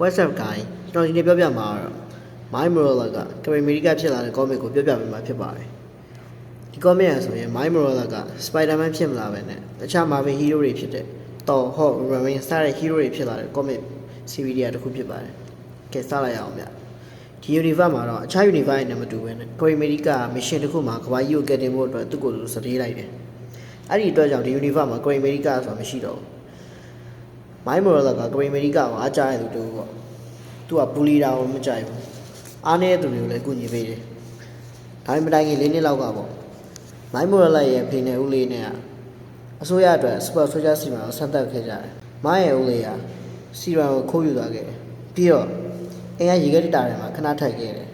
WhatsApp ကိုင်းကျွန်တော်ဒီနေ့ပြောပြမှာတော့ My Morala က Captain America ဖြစ်လာတဲ့ comic ကိုပြောပြပေးမှာဖြစ်ပါတယ်ဒီ comic ရဆိုရင် My Morala က Spider-Man ဖြစ်မလာပဲနဲ့တခြား Marvel hero တွေဖြစ်တဲ့ Thor, Hulk, Wolverine စတဲ့ hero တွေဖြစ်လာတဲ့ comic series တွေကတစ်ခုဖြစ်ပါတယ်ကဲစလိုက်ရအောင်ဗျဒီ universe မှာတော့အခြား universe တွေနဲ့မတူဘဲနဲ့ Captain America mission တစ်ခုမှာကမ္ဘာကြီးကိုကယ်တင်ဖို့အတွက်သူ့ကိုယ်သူစတေးလိုက်တယ်အဲ့ဒီအတွက်ကြောင့်ဒီ universe မှာ Captain America ဆိုတာမရှိတော့ဘူး မိုင်းမော်လာကဂရိအမေရိကကိုအားကြရတဲ့သူတူပေါ့သူကဘူလီတာကိုမကြိုက်ဘူးအားနေတဲ့သူတွေကိုလည်းကုညီပေးတယ်ဒါပေမဲ့တိုင်းကြီး၄နှစ်လောက်ကပေါ့မိုင်းမော်လာရဲ့ဖေနဲ့ဦးလေးနဲ့ကအစိုးရအတွက်စပတ်ဆိုကြစီမံကိုဆက်သက်ခဲ့ကြတယ်မိုင်းရဲ့ဦးလေးကစီရန်ကိုခိုးယူသွားခဲ့တယ်ပြီးတော့အင်ကရေခဲတာထဲမှာခဏထိုက်ခဲ့တယ်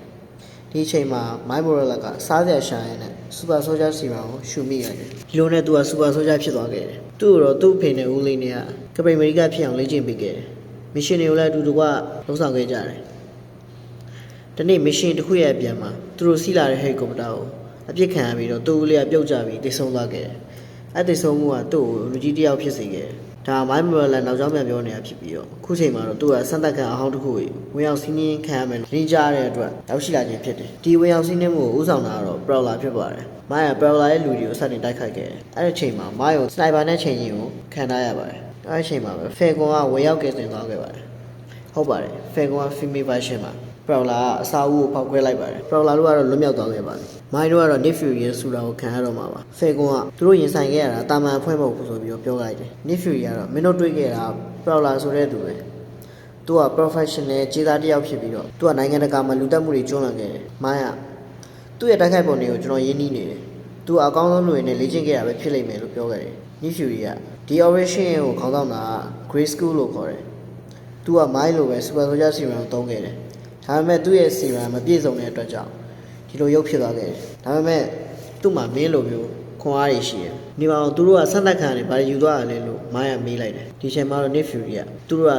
ဒီအချိန်မှာမိုင်းမော်လာကစားစရာရှာရင်းနဲ့ စူပါဆိုကြစီမံကိုရှူမိရတယ်ဒီလိုနဲ့သူကစူပါဆိုကြဖြစ်သွားခဲ့တယ်သူ့ကိုတော့သူ့ဖေနဲ့ဦးလေးနဲ့ကကပိအမေရိကဖြစ်အောင်လေ့ကျင့်ပေးခဲ့တယ်။မရှင်တွေကိုလည်းအတူတကွလှုပ်ဆောင်ခဲ့ကြတယ်။ဒီနေ့မရှင်တစ်ခုရဲ့အပြန်မှာသူတို့စီးလာတဲ့ဟယ်လီကော်ပတာကိုအပြစ်ခံရပြီးတော့သူ့ဦးလေးကပြုတ်ကျပြီးတိတ်ဆုံးသွားခဲ့တယ်။အဲ့တိတ်ဆုံးမှုကသူ့ကိုလူကြီးတစ်ယောက်ဖြစ်စေခဲ့တယ်။ ဒါမိုင်းမရလန်နောက်ကျောင်းပြန်ပြောနေတာဖြစ်ပြီးတော့အခုချိန်မှာတော့သူကစံတက်ခံအဟောင်းတစ်ခုကိုဝင်ရောက်စီးနင်းခံရမယ်လင်းကြားတဲ့အတွက်ရောက်ရှိလာခြင်းဖြစ်တယ်။ဒီဝင်ရောက်စီးနင်းမှုကိုဥဆောင်တာကတော့ပရော်လာဖြစ်ပါတယ်။မိုင်းကပရော်လာရဲ့လူတွေကိုစတင်တိုက်ခိုက်ခဲ့တယ်။အဲ့ဒီချိန်မှာမိုင်းကိုစနိုက်ပါနဲ့ချိန်ရင်ကိုခံထားရပါတယ်။အဲ့ဒီအချိန်မှာပဲဖေကွန်ကဝင်ရောက်ကဲတင်သွားခဲ့ပါတယ်ဟုတ်ပါတယ်ဖေကွန်က female version မှာပ ရော်လာကအစာအုပ်ကိုပေါက်ခွဲလိုက်ပါတယ်ပရော်လာတို့ကတော့လွတ်မြောက်သွားခဲ့ပါတယ်မိုင်းတို့ကတော့ Nick Fury ရဲ့ဆူတာကိုခံရတော့မှာပါဖေကွန်ကသူတို့ရင်ဆိုင်ခဲ့ရတာတာမန်အဖွဲ့မဟုတ်ဘူးဆိုပြီးတော့ပြောလိုက်တယ် Nick Fury ကတော့မင်းတို့တွေ့ခဲ့တာပရော်လာဆိုတဲ့သူပဲသူက professional ခြေသားတစ်ယောက်ဖြစ်ပြီးတော့သူကနိုင်ငံတကာမှာလူတက်မှုတွေကျွမ်းလာခဲ့တယ်မိုင်းကသူ့ရဲ့တိုက်ခိုက်ပုံတွေကိုကျွန်တော်ရင်းနှီးနေတယ်သူကအကောင်းဆုံးလူတွေနဲ့လေ့ကျင့်ခဲ့တာပဲဖြစ်လိမ့်မယ်လို့ပြောခဲ့တယ် Nick Fury ကဒီ operation ကိုခေါင်းဆောင်တာက Grey School လို့ခေါ်တယ်။သူက Mile လို့ပဲ Super Soldier Serum ကိုသုံးခဲ့တယ်။ ဒါပေမဲ့သူ့ရဲ့ Serum မပြည့်စုံတဲ့အတွက်ကြောင့်ဒီလိုရုပ်ဖြစ်သွားခဲ့တယ်။ဒါပေမဲ့သူ့မှာမင်းလိုမျိုးခွန်အားတွေရှိတယ်။ဒီမှာတော့သူတို့ကဆက်သက်ခံရတယ်ဗါယူသွားတယ်လို့မိုင်းကမေးလိုက်တယ်။ဒီချိန်မှာတော့ Nick Fury ကသူတို့က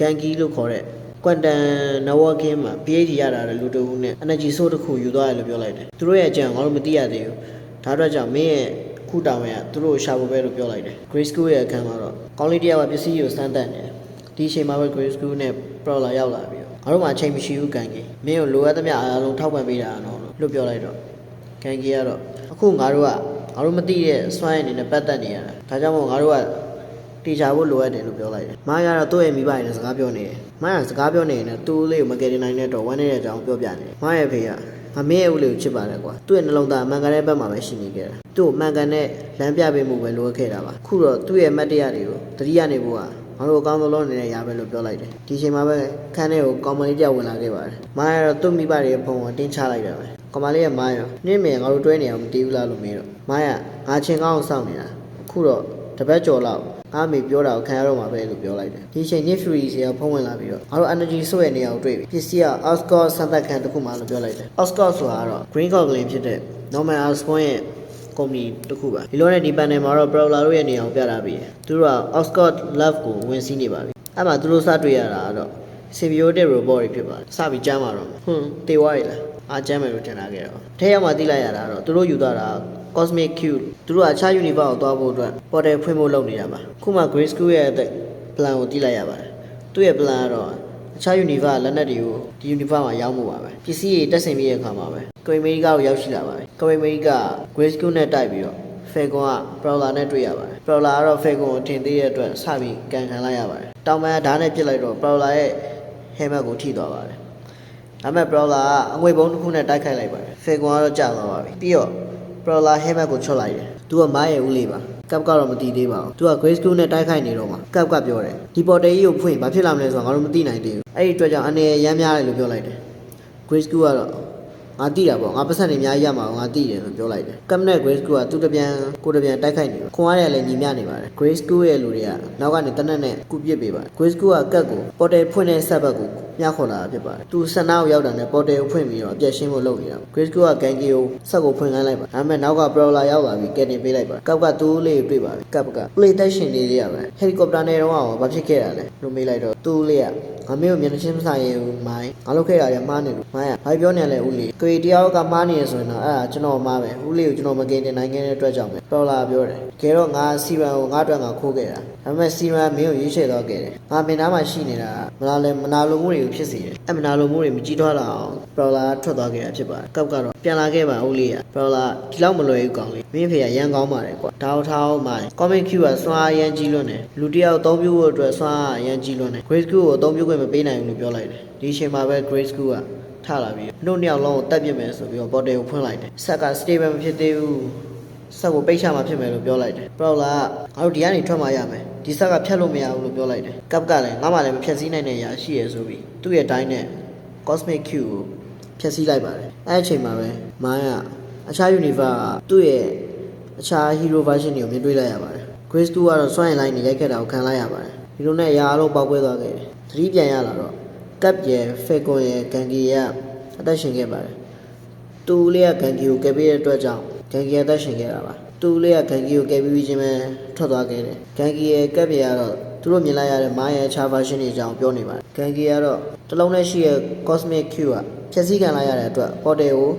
Gangi လို့ခေါ်တဲ့ quantum networking မှာ PhD ရတာတဲ့လူတစ်ဦးနဲ့ energy source တစ်ခုယူသွားတယ်လို့ပြောလိုက်တယ်။သူတို့ရဲ့အကြံငါတို့မသိရသေးဘူး။ဒါအတွက်ကြောင့်မင်းရဲ့ခုတောင်ရသူတို့ကိုရှာဖို့ပဲလို့ပြောလိုက်တယ် Grade School ရဲ့အခန်းမှာတော့ကောင်းလေးတစ်ယောက်ကပစ္စည်းကိုစမ်းသပ်နေတယ်ဒီအချိန်မှာပဲ Grade School နဲ့ Prowler ရောက်လာပြီးတော့ ငါတို့မှအချိန်မရှိဘူးကန်ကြီးမင်းကိုလိုအပ်သမျှအားလုံးထောက်ပံ့ပေးတာနော်လို့ပြောလိုက်တော့ကန်ကြီးကတော့အခုငါတို့ကငါတို့မသိတဲ့စွမ်းရည်အနေနဲ့ပတ်သက်နေရတာဒါကြောင့်မို့ငါတို့ကတေချာဖို့လိုအပ်တယ်လို့ပြောလိုက်တယ်။မားကတော့သူ့ရဲ့မိဘတွေနဲ့စကားပြောနေတယ်။မားကစကားပြောနေရင်လည်းသူ့လေးကိုမကယ်တင်နိုင်တဲ့တော့ဝမ်းနေတဲ့အကြောင်းပြောပြနေတယ်။မားရဲ့ဖေကငါမင်းရဲ့ဦးလေးကိုချစ်ပါတယ်ကွာ။သူ့ရဲ့နှလုံးသားအမှန်ကန်တဲ့ဘက်မှာပဲရှိနေခဲ့တာ။သူ့ကိုမှန်ကန်တဲ့လမ်းပြပေးမှုပဲလိုအပ်ခဲ့တာပါ။ခုတော့သူ့ရဲ့မတ်တရားတွေကိုတတိယနေဖို့ကငါ တို့အကောင်းဆုံးလုပ်နေတဲ့ຢာပဲလို့ပြောလိုက်တယ်။ဒီချိန်မှာပဲခန်းထဲကိုကောင်မလေးတယောက်ဝင်လာခဲ့ပါတယ်။မားကတော့သူ့မိဘတွေရဲ့ဖုန်းကိုတင်းချလိုက်တယ်ပဲ။ကောင်မလေးရဲ့မားရောနင့်မေငါတို့တွဲနေအောင်မတည်ဘူးလားလို့မေးတော့မားကငါချင်းကောင်းအောင်စောင့်နေတာ။အခုတော့တပတ်ကျော်လောက်အားမေပြောတာကိုခံရတော့မှာပဲလို့ပြောလိုက်တယ်ဒီချိန် Nick Fury စီကဖုံးဝင်လာပြီးတော့ငါတို့ energy ဆိုရဲ့နေရာကိုတွေ့ပြီပစ္စည်းက Oscar စံသက်ခံတစ်ခုမှလို့ပြောလိုက်တယ် Oscar ဆိုတာကတော့ Green Goblin ဖြစ်တဲ့ Norman Osborn ရဲ့ ကုမ္ပဏီတစ်ခုပါဒီလိုနဲ့ဒီ panel မှာတော့ Prowler တို့ရဲ့နေရာကိုပြတာပြီးတယ်သူတို့က Oscar Love ကိုဝင်စီးနေပါပြီအဲ့မှာသူတို့စတွေ့ရတာကတော့ symbiotic robot တွေဖြစ်ပါတယ်စပြီးကြားမှာတော့ဟွန်းတေဝါရီလားအားကျမ်းမယ်လို့ထင်တာခဲ့တော့ထဲရောက်မှသိလိုက်ရတာတော့သူတို့ယူသွားတာ Cosmic Q သူတို့ကအခြား universe ကိုသွားဖို့အတွက် portal ဖွင့်ဖို့လုပ်နေတာပါခုမှ Grey School ရဲ့ plan ကိုသိလိုက်ရပါတယ်သူ့ရဲ့ plan ကတော့အခြား universe လက်နက်တွေကိုဒီ universe မှာရောက်မှုပါပဲပစ္စည်းတွေတက်ဆင်ပြီးတဲ့အခါမှာပဲ ကွေအမေရိကကိုရောက်ရှိလာပါတယ်ကွေအမေရိက Grey School နဲ့တိုက်ပြီးတော့ Falcon က Prowler နဲ့တွေ့ရပါတယ် Prowler ကတော့ Falcon ကိုထင်သေးတဲ့အတွက်စပြီးကန်ခံလိုက်ရပါတယ်တောင်ပန်းကဓာတ်နဲ့ပြစ်လိုက်တော့ Prowler ရဲ့ helmet ကိုထိသွားပါတယ်ဒါပေမဲ့ Prowler ကအငွေပုံးတစ်ခုနဲ့တိုက်ခိုက်လိုက်ပါတယ် Falcon ကတော့ကြာသွားပါပြီပြီးတော့ Prowler helmet ကိုချွတ်လိုက်တယ်သူကမားရဲ့ဦးလေးပါကပ်ကတော့မတီးသေးပါဘူးသူက Grey School နဲ့တိုက်ခိုက်နေတော့မှကပ်ကပြောတယ်ဒီပေါ်တယ်ကြီးကိုဖွင့်ဘာဖြစ်လာမလဲဆိုတော့ငါတို့မသိနိုင်သေးဘူးအဲ့ဒီအတွက်ကြောင့်အနေရမ်းများတယ်လို့ပြောလိုက်တယ် Grey School ကတော့ ငါတိတာပေါ့ငါပတ်စံနေအများကြီးရမှာငါတိတယ်လို့ပြောလိုက်တယ်ကပ်နဲ့ Grey School ကသူ့တပြန်ကိုတပြန်တိုက်ခိုက်နေတယ်ခွန်အားရလည်းညီမျှနေပါတယ် Grey School ရဲ့လူတွေကနောက်ကနေတနက်နဲ့ကုပစ်ပေးပါတယ် Grey School ကကပ်ကိုပေါ်တယ်ဖွင့်တဲ့ဆက်ဘက်ကိုမျှခေါ်လာတာဖြစ်ပါတယ်သူဆန္ဒကိုရောက်တာနဲ့ပေါ်တယ်ကိုဖွင့်ပြီးတော့အပြက်ရှင်းဖို့လုပ်နေတာ Grace ကဂန်ကီကိုဆက်ကိုဖွင့်ခိုင်းလိုက်ပါဒါပေမဲ့နောက်က Prowler ရောက်လာပြီးကယ်တင်ပေးလိုက်ပါကောက်ကတူးလေးကိုတွေ့ပါပြီကပ်က PlayStation လေးလေးရပဲ Helicopter နဲ့တော့ဘာဖြစ်ခဲ့တာလဲလို့မေးလိုက်တော့တူးလေးကငါမင်းကိုမျက်နှာချင်းမဆိုင်ရဘူးမိုင်းငါလုပ်ခဲ့တာလည်းမှားနေလို့မိုင်းကဘာပြောနေလဲဦးလေးကိုရီတယောက်ကမှားနေရဆိုရင်တော့အဲ့ဒါကျွန်တော်မှားပဲဦးလေးကိုကျွန်တော်မကင်တင်နိုင်ခဲ့တဲ့အတွက်ကြောင့်ပဲ Prowler ပြောတယ်ကဲတော့ငါစီရန်ကိုငါအတွက်ငါခိုးခဲ့တာဒါပေမဲ့စီရန်မင်းကိုရွေးချယ်တော့ခဲ့တယ်ငါမင်းသားမှာရှိနေတာမနာလဲမနာလိုမှုတွေကိုဖြစ်စေတယ်အဲ့မနာလိုမှုတွေမကြီးထွားလာအောင် Prowler ထွက်သွားခဲ့တာဖြစ်ပါတယ်ကောက်ကတော့ပြန်လာခဲ့ပါဦးလေးက Prowler ဒီလောက်မလွယ်ဘူးကောင်းလေးမင်းဖေကရန်ကောင်းပါတယ်ကွာဒါတော့ထားအောင်ပါ Comment Q ကစွမ်းအားရန်ကြီးလွန်းတယ်လူတစ်ယောက်အသုံးပြုဖို့အတွက်စွမ်းအားရန်ကြီးလွန်းတယ် Grace Q ကိုအသုံးပြုခွင့်မပေးနိုင်ဘူးလို့ပြောလိုက်တယ်ဒီအချိန်မှာပဲ Grace Q က ထလာပြီးနှုတ်နှစ်ယောက်လုံးကိုတက်ပြစ်မယ်ဆိုပြီးတော့ bottle ကိုဖွင့်လိုက်တယ်ဆက်က stable မဖြစ်သေးဘူးဆက်ကိုပိတ်ချမှာဖြစ်မယ်လို့ပြောလိုက်တယ် Prowler ကငါတို့ဒီကနေထွက်มาရမယ်ဒီဆက်ကဖြတ်လို့မရဘူးလို့ပြောလိုက်တယ်ကပ်ကလည်းငါမှလည်းမဖြတ်စည်းနိုင်တဲ့အရာရှိရဆိုပြီးသူ့ရဲ့တိုင်းနဲ့ Cosmic Q ကိုဖျက်ဆီးလိုက်ပါတယ်အဲ့အချိန်မှာပဲမိုင်းကအခြား universe ကသူ့ရဲ့အခြား hero version တွေကိုမြင်တွေ့လိုက်ရပါတယ် Grace 2ကတော့စွန့်ရင်လိုက်နေရိုက်ခဲ့တာကိုခံလိုက်ရပါတယ်ဒီလိုနဲ့အရာအလုံးပေါက်ကွဲသွားခဲ့တယ်သတိပြန်ရလာတော့ ကပ်ရဲ့ Falcon ရဲ့ Gangi ရဲ့အသက်ရှင်ခဲ့ပါတယ်တူလေးက Gangi ကိုကယ်ပေးတဲ့အတွက်ကြောင့် Gangi အသက်ရှင်ခဲ့တာပါတူလေးက Gangi ကိုကယ်ပေးပြီးချင်းပဲထွက်သွားခဲ့တယ် Gangi ရဲ့ကပ်ပြကတော့သူတို့မြင်လိုက်ရတဲ့မိုင်းရဲ့အခြား version တွေအကြောင်းပြောနေပါတယ် Gangi ကတော့တစ်လုံးနဲ့ရှိရဲ့ Cosmic Q ကဖြည့်ဆည်းခံလိုက်ရတဲ့အတွက် portal ကို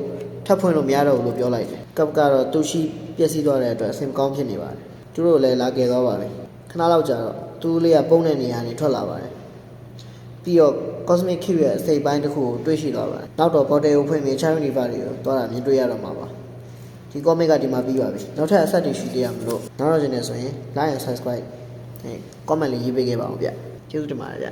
ထပ်ဖွင့်လို့မရတော့ဘူးလို့ပြောလိုက်တယ်ကပ်ကတော့သူရှိပျက်စီးသွားတဲ့အတွက်အဆင်မကောင်းဖြစ်နေပါတယ်သူတို့လည်းလာကယ်သွားပါပြီခဏလောက်ကြာတော့သူလေးကပုံတဲ့နေရာနေထွက်လာပါတယ်ပြီးတော့ Cosmic Q ရဲ့အစိတ်ပိုင်းတစ်ခုကိုတွေ့ရှိသွားပါတယ်နောက်တော့ portal ကိုဖွင့်ပြီး China Universe တွေကိုတွားတာမြင်တွေ့ရတော့မှာပါဒီ comic ကဒီမှာပြီးပါပြီနောက်ထပ်အဆက်တွေရှိသေးရမလို့နောက်တော့ကျင်နေဆိုရင် like and subscribe ဟဲ့ comment လေးရေးပေးခဲ့ပါအောင်ဗျကျေးဇူးတင်ပါတယ်ဗျ